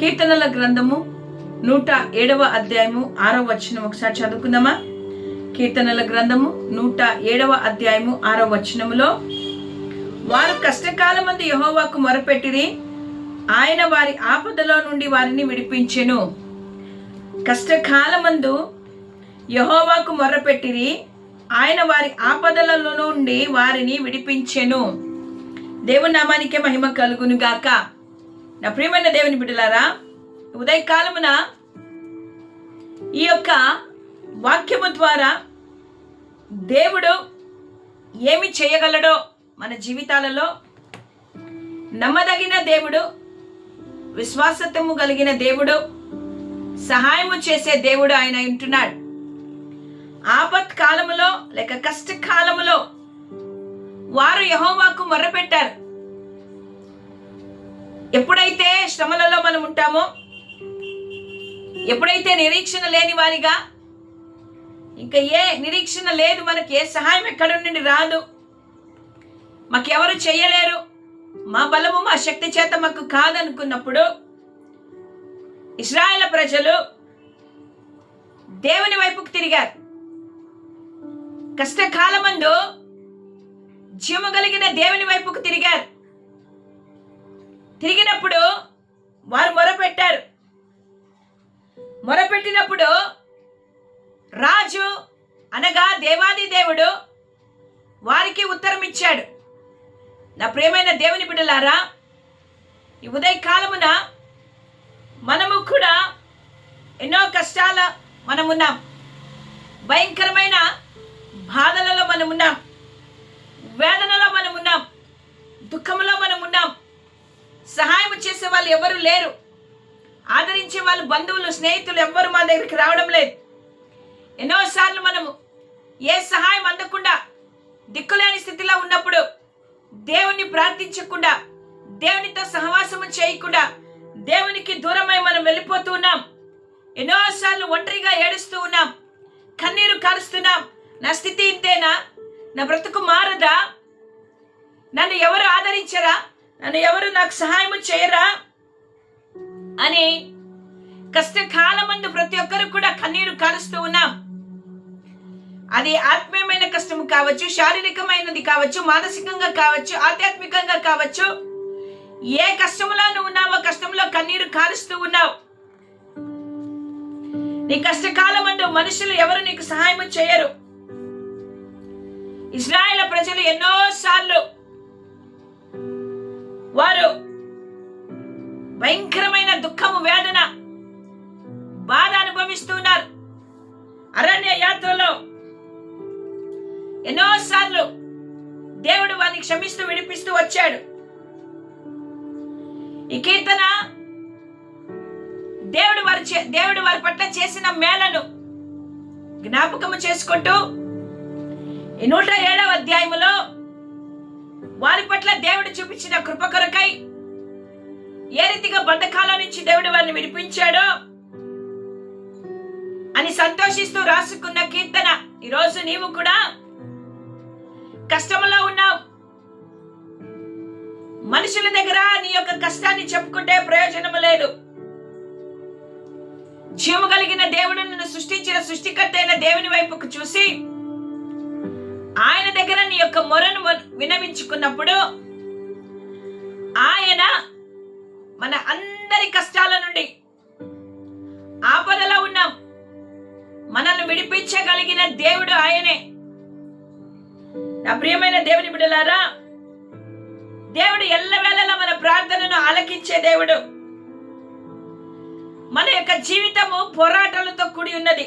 కీర్తనల గ్రంథము నూట ఏడవ అధ్యాయము ఆరో వచనం. ఒకసారి చదువుకుందామా? కీర్తనల గ్రంథము నూట ఏడవ అధ్యాయము ఆరో వచనములో వారు కష్టకాలమందు యహోవాకు మొరపెట్టిరి ఆయన వారి ఆపదలో నుండి వారిని విడిపించెను. కష్టకాలమందు యహోవాకు మొర్రపెట్టిరి ఆయన వారి ఆపదలలో నుండి వారిని విడిపించెను. దేవునామానికే మహిమ కలుగును గాక నా ప్రియమైన దేవుని బిడ్డలారా ఉదయకాలమున ఈ యొక్క వాక్యము ద్వారా దేవుడు ఏమి చేయగలడో మన జీవితాలలో నమ్మదగిన దేవుడు విశ్వాసత్వము కలిగిన దేవుడు సహాయము చేసే దేవుడు ఆయన ఉంటున్నాడు. ఆపత్ కాలములో లేక కష్టకాలములో వారు యహోవాకు మొర్రపెట్టారు ఎప్పుడైతే శ్రమలలో మనం ఉంటామో ఎప్పుడైతే నిరీక్షణ లేని వారిగా ఇంకా ఏ నిరీక్షణ లేదు మనకి ఏ సహాయం ఎక్కడి నుండి రాదు మాకెవరు చేయలేరు మా బలము మా శక్తి చేత మాకు కాదనుకున్నప్పుడు ఇస్రాయేల్ ప్రజలు దేవుని వైపుకు తిరిగారు. కష్టకాలమందు జీవగలిగిన కలిగిన దేవుని వైపుకు తిరిగారు. తిరిగినప్పుడు వారు మొరపెట్టారు. మొరపెట్టినప్పుడు రాజు అనగా దేవాది దేవుడు వారికి ఉత్తరం ఇచ్చాడు నా ప్రేమైన దేవుని బిడ్డలారా ఈ ఉదయ కాలమున మనము కూడా ఎన్నో కష్టాల మనమున్నాం. భయంకరమైన బాధలలో మనం బంధువులు స్నేహితులు ఎవ్వరు మా దగ్గరికి రావడం లేదు. ఎన్నోసార్లు మనము ఏ సహాయం అందకుండా దిక్కులేని స్థితిలో ఉన్నప్పుడు దేవుణ్ణి ప్రార్థించకుండా దేవునితో సహవాసము చేయకుండా దేవునికి దూరమై మనం వెళ్ళిపోతూ ఉన్నాం. ఎన్నోసార్లు ఒంటరిగా ఏడుస్తూ ఉన్నాం. కన్నీరు కారుస్తున్నాం. నా స్థితి ఇంతేనా? నా బ్రతుకు మారదా? నన్ను ఎవరు ఆదరించరా? నన్ను ఎవరు నాకు సహాయం చేయరా? అని కష్టకాలమందు ప్రతి ఒక్కరు కూడా కన్నీరు కారుస్తూ ఉన్నాం. అది ఆత్మీయమైన కష్టం కావచ్చు శారీరకమైనది కావచ్చు మానసికంగా కావచ్చు ఆధ్యాత్మికంగా కావచ్చు. ఏ కష్టంలో నువ్వు ఉన్నావో కష్టంలో కన్నీరు కారుస్తూ ఉన్నావు. నీ కష్టకాలం అంటూ మనుషులు ఎవరు నీకు సహాయం చేయరు. ఇజ్రాయెల్ ప్రజలు ఎన్నో సార్లు వారు భయంకరమైన దుఃఖము వేదన బాధ అనుభవిస్తున్నారు. అరణ్య యాత్రలో ఎన్నోసార్లు దేవుడు వారిని క్షమిస్తూ విడిపిస్తూ వచ్చాడు. ఈ కీర్తన దేవుడు వారి చే- దేవుడు వారి పట్ల చేసిన మేలను జ్ఞాపకము చేసుకుంటూ ఈ నూట ఏడవ అధ్యాయములో వారి పట్ల దేవుడు చూపించిన కృప కొరకై ఏ రీతిగా బంధకాల నుంచి దేవుడు వారిని విడిపించాడో అని సంతోషిస్తూ రాసుకున్న కీర్తన. ఈరోజు నీవు కూడా కష్టంలో ఉన్నావు. మనుషుల దగ్గర నీ యొక్క కష్టాన్ని చెప్పుకుంటే ప్రయోజనము లేదు. జీవము కలిగిన దేవుడు నిన్ను సృష్టించిన సృష్టికర్త అయిన దేవుని వైపుకు చూసి ఆయన దగ్గర నీ యొక్క మొరను వినమించుకున్నప్పుడు వినవించుకున్నప్పుడు ఆయన మన అందరి కష్టాల నుండి ఆపదలో ఉన్నాం. మనల్ని విడిపించగలిగిన దేవుడు ఆయనే. నా ప్రియమైన దేవుని బిడలారా దేవుడు ఎల్లవేళలా మన ప్రార్థనను ఆలకించే దేవుడు. మన యొక్క జీవితము పోరాటాలతో కూడి ఉన్నది.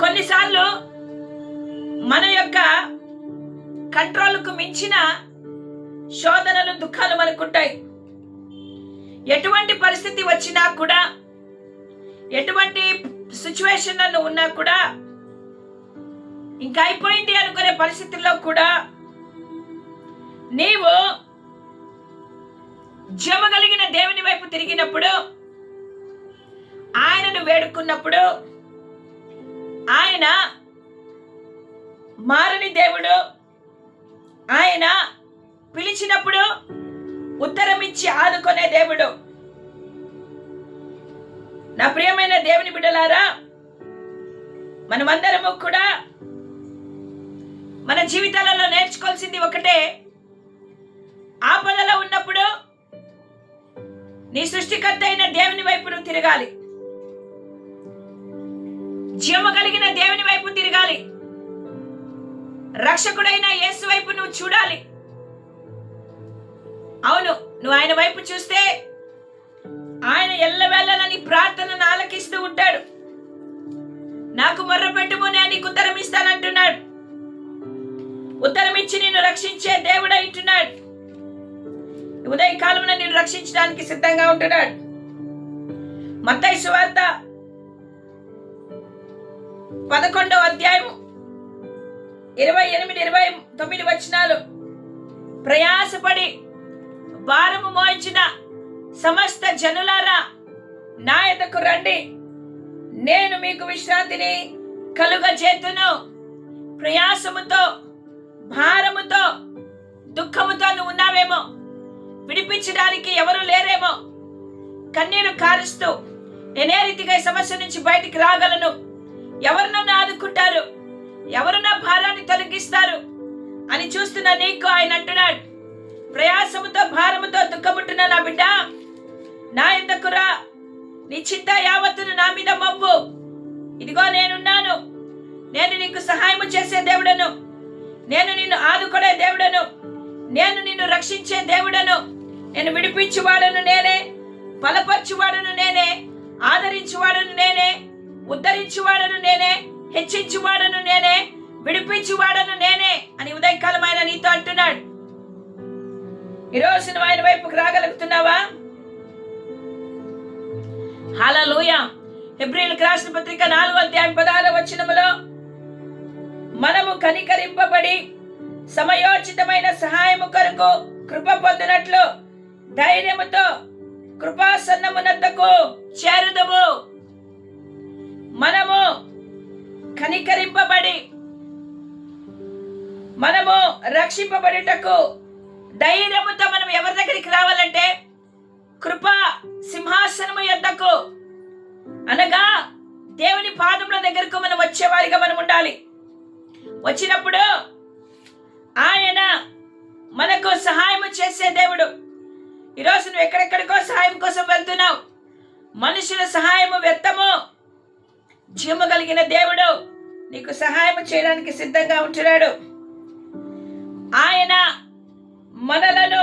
కొన్నిసార్లు మన యొక్క కంట్రోల్కు మించిన శోధనలు దుఃఖాలు మనకుంటాయి. ఎటువంటి పరిస్థితి వచ్చినా కూడా ఎటువంటి సిచ్యువేషన్లలో ఉన్నా కూడా ఇంకా అయిపోయింది అనుకునే పరిస్థితుల్లో కూడా నీవు జమ కలిగిన దేవుని వైపు తిరిగినప్పుడు ఆయనను వేడుకున్నప్పుడు ఆయన మారని దేవుడు ఆయన పిలిచినప్పుడు ఉత్తరం ఇచ్చి ఆదుకునే దేవుడు. నా ప్రియమైన దేవుని బిడ్డలారా మనమందరము కూడా మన జీవితాలలో నేర్చుకోవాల్సింది ఒకటే. ఆపదలో ఉన్నప్పుడు నీ సృష్టికర్త అయిన దేవుని వైపు నువ్వు తిరగాలి. జీవము కలిగిన దేవుని వైపు తిరగాలి. రక్షకుడైన యేసు వైపు నువ్వు చూడాలి. అవును నువ్వు ఆయన వైపు చూస్తే ఆయన ఎల్లవేళలా నీ ప్రార్థనను ఆలకిస్తూ ఉంటాడు. నాకు మొర్ర పెట్టుము నేను నీకు ఉత్తరం ఇస్తానంటున్నాడు. ఉత్తరం ఇచ్చి నిన్ను రక్షించే దేవుడు అంటున్నాడు ఉదయ కాలంలో నిన్ను రక్షించడానికి సిద్ధంగా ఉంటున్నాడు. మత్తయి సువార్త పదకొండవ అధ్యాయం ఇరవై ఎనిమిది ఇరవై తొమ్మిది వచనాలు. ప్రయాసపడి భారము మోయించిన సమస్త జనులారా నా ఎదకు రండి. నేను మీకు విశ్రాంతిని కలుగజేతును. ప్రయాసముతో భారముతో దుఃఖముతో నువ్వు ఉన్నావేమో. విడిపించడానికి ఎవరు లేరేమో. కన్నీరు కారుస్తూ నేనే రీతిగా ఈ సమస్య నుంచి బయటికి రాగలను? ఎవరు నన్ను ఆదుకుంటారు? ఎవరు నా భారాన్ని తొలగిస్తారు? అని చూస్తున్న నీకు ఆయన అంటున్నాడు. ప్రయాసముతో భారముతో దుఃఖముంటున్న నా బిడ్డ నా ఎందుకురా నీ చింత యావత్తును నా మీద మబ్బు ఇదిగో నేనున్నాను. నేను నీకు సహాయము చేసే దేవుడను. నేను నిన్ను ఆదుకునే దేవుడను. నేను నిన్ను రక్షించే దేవుడను. నేను విడిపించువాడను నేనే. బలపరచువాడను నేనే. ఆదరించువాడను నేనే. ఉద్ధరించువాడను నేనే. హెచ్చించువాడను నేనే. విడిపించువాడను నేనే అని ఉదయకాలం ఆయన నీతో అంటున్నాడు. ఈరోజు నువ్వు ఆయన వైపుకు రాగలుగుతున్నావా? హెబ్రిల్ రాసిన పత్రిక నాలుగు అధ్యాయం పదహారు వచనములో మనము కనికరింపబడి సమయోచితమైన సహాయము కొరకు కృప పొందినట్లు ధైర్యముతో కృపాసన్నమునద్దకు చేరుదము. మనము కనికరింపబడి మనము రక్షింపబడుటకు ధైర్యముతో మనం ఎవరి దగ్గరికి రావాలంటే కృప సింహాసనము యొద్దకు అనగా దేవుని పాదముల దగ్గరకు మనం వచ్చేవారిగా మనం ఉండాలి. వచ్చినప్పుడు ఆయన మనకు సహాయం చేసే దేవుడు. ఈరోజు నువ్వు ఎక్కడెక్కడికో సహాయం కోసం వెళ్తున్నావు. మనుషుల సహాయము వ్యర్థము. జీవము కలిగిన దేవుడు నీకు సహాయం చేయడానికి సిద్ధంగా ఉంటున్నాడు. ఆయన మనలను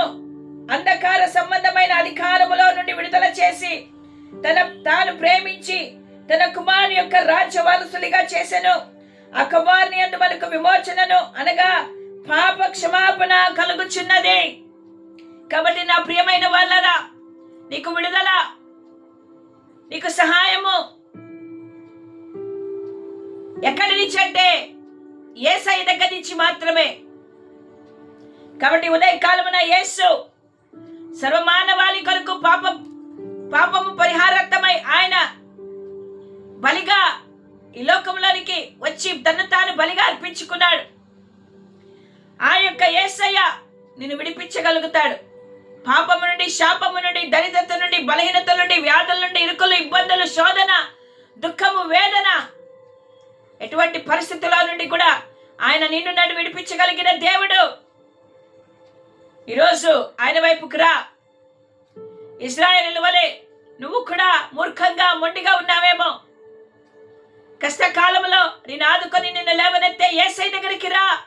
అంధకార సంబంధమైన అధికారములో నుండి విడుదల చేసి తన తాను ప్రేమించి తన కుమారుని యొక్క రాజ్య వారసులుగా చేశాను ఆ కుమారుని అందు మనకు విమోచనను అనగా పాప క్షమాపణ కలుగుచున్నది. కాబట్టి నా ప్రియమైన వాళ్ళరా నీకు విడుదల నీకు సహాయము. ఎక్కడి నుంచి అంటే ఏసై దగ్గర నుంచి మాత్రమే. కాబట్టి ఉదయకాలమున యేసు సర్వమానవాళి కొరకు పాపం పాపము పరిహారార్థమై ఆయన బలిగా ఈ లోకంలోనికి వచ్చి తను తాను బలిగా అర్పించుకున్నాడు. ఆ యొక్క యేసయ్య నిన్ను విడిపించగలుగుతాడు. పాపము నుండి శాపము నుండి దరిద్రత నుండి బలహీనత నుండి వ్యాధుల నుండి ఇరుకులు ఇబ్బందులు శోధన దుఃఖము వేదన ఎటువంటి పరిస్థితుల నుండి కూడా ఆయన నిన్ను నన్ను విడిపించగలిగిన దేవుడు. ఈరోజు ఆయన వైపుకు రా. ఇస్రాయేల్ వలె నువ్వు కూడా మూర్ఖంగా మొండిగా ఉన్నావేమో. కష్టకాలంలో నేను ఆదుకొని నిన్ను లేవనెత్తే ఏసై దగ్గరికి రా.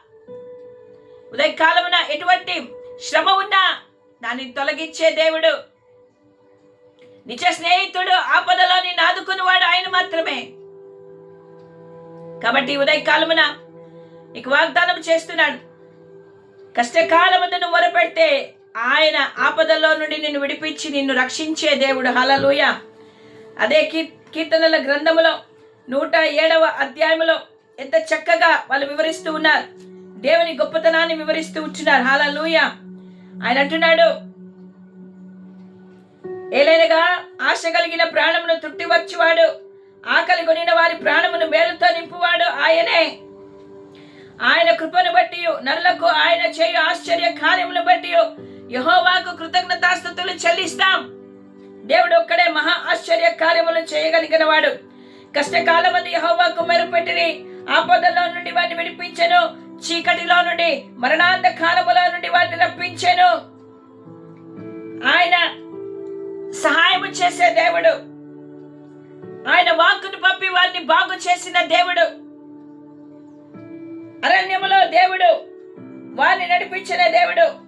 ఉదయకాలమున ఎటువంటి శ్రమ ఉన్నా దాన్ని తొలగించే దేవుడు. నిజ స్నేహితుడు ఆపదలో నిన్ను ఆదుకునేవాడు ఆయన మాత్రమే. కాబట్టి ఉదయకాలమున నీకు వాగ్దానం చేస్తున్నాడు. కష్టకాలమును నువ్వు మొరపెడితే ఆయన ఆపదలో నుండి నిన్ను విడిపించి నిన్ను రక్షించే దేవుడు. హలలుయ అదే కీ కీర్తనల గ్రంథములో నూట ఏడవ అధ్యాయములో ఎంత చక్కగా వాళ్ళు వివరిస్తూ ఉన్నారు. దేవుని గొప్పతనాన్ని వివరిస్తూ ఉంటున్నారు. హలలుయ ఆయన అంటున్నాడు ఏలైనగా ఆశ కలిగిన ప్రాణమును తృప్తివర్చువాడు ఆకలి కొనిన వారి ప్రాణమును మేలుతో నింపువాడు ఆయనే. ఆయన కృపను బట్టి నరులకు ఆయన చేయు ఆశ్చర్య కార్యములు బట్టి యహోవాకు కృతజ్ఞతాస్థుతులు చెల్లిస్తాం. దేవుడు ఒక్కడే మహా ఆశ్చర్య కార్యములు చేయగలిగిన వాడు కష్టకాలం మంది యహోవాకు మెరుపెట్టిని ఆపదలో నుండి వారిని విడిపించెను చీకటిలో నుండి మరణాంధకారములో నుండి వారిని రప్పించెను. ఆయన సహాయం చేసే దేవుడు. ఆయన వాక్కును పంపి వారిని బాగు చేసిన దేవుడు. అరణ్యములో దేవుడు. వారిని నడిపించిన దేవుడు.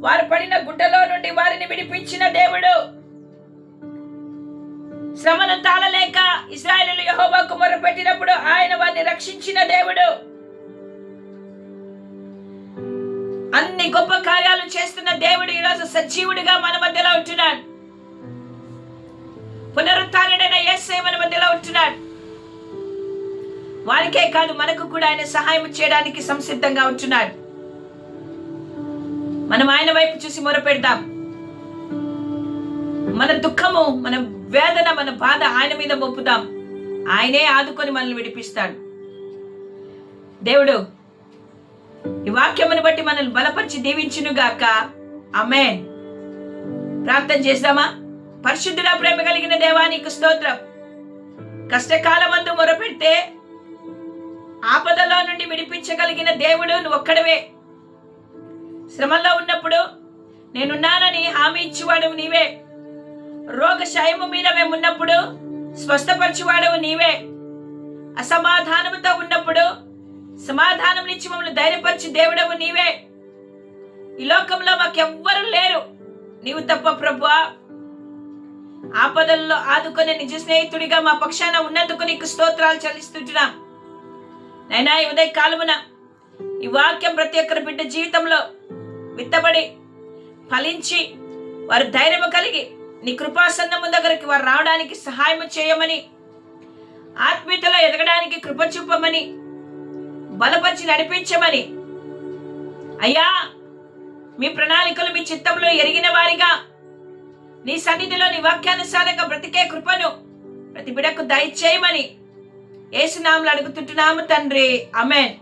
వారు పడిన గుడ్డలో నుండి వారిని విడిపించిన దేవుడు. శ్రమను తాళలేక ఇస్రాయలు యహోవాకు మొరపెట్టినప్పుడు ఆయన వారిని రక్షించిన దేవుడు. అన్ని గొప్ప కార్యాలు చేస్తున్న దేవుడు ఈరోజు సజీవుడిగా మన మధ్యలో ఉంటున్నాడు. పునరుత్డైన యేసే మన మధ్యలో ఉంటున్నాడు. వారికే కాదు మనకు కూడా ఆయన సహాయం చేయడానికి సంసిద్ధంగా ఉంటున్నాడు. మనం ఆయన వైపు చూసి మొరపెడదాం. మన దుఃఖము మన వేదన మన బాధ ఆయన మీద మోపుదాం. ఆయనే ఆదుకొని మనల్ని విడిపిస్తాడు. దేవుడు ఈ వాక్యమును బట్టి మనల్ని బలపరిచి దీవించునుగాక. అమేన్ ప్రార్థన చేద్దామా పరిశుద్ధుల ప్రేమ కలిగిన దేవానికి స్తోత్రం. కష్టకాలం అందు మొరపెడితే ఆపదలో నుండి విడిపించగలిగిన దేవుడు నువ్వు ఒక్కడవే శ్రమల్లో ఉన్నప్పుడు నేనున్నానని హామీ ఇచ్చేవాడు నీవే. రోగశాయము మీద మేమున్నప్పుడు ఉన్నప్పుడు నీవే. అసమాధానముతో ఉన్నప్పుడు సమాధానం ఇచ్చి మమ్మల్ని ధైర్యపరిచి దేవుడవు నీవే. ఈ లోకంలో మాకెవ్వరు లేరు. నీవు తప్ప ప్రభువా. ఆపదల్లో ఆదుకునే నిజ స్నేహితుడిగా మా పక్షాన ఉన్నందుకు నీకు స్తోత్రాలు చెల్లిస్తుంటున్నాం. నైనా ఈ ఉదయ కాలమున ఈ వాక్యం ప్రతి ఒక్కరి బిడ్డ జీవితంలో విత్తబడి ఫలించి వారు ధైర్యము కలిగి నీ కృపాసన్నము దగ్గరికి వారు రావడానికి సహాయం చేయమని ఆత్మీయతలో ఎదగడానికి కృప చూపమని బలపరిచి నడిపించమని. అయ్యా మీ ప్రణాళికలు మీ చిత్తంలో ఎరిగిన వారిగా నీ సన్నిధిలో నీ వాక్యానుసారంగా బ్రతికే కృపను ప్రతి బిడకు దయచేయమని ఏసునాములు అడుగుతుంటున్నాము తండ్రి. అమెన్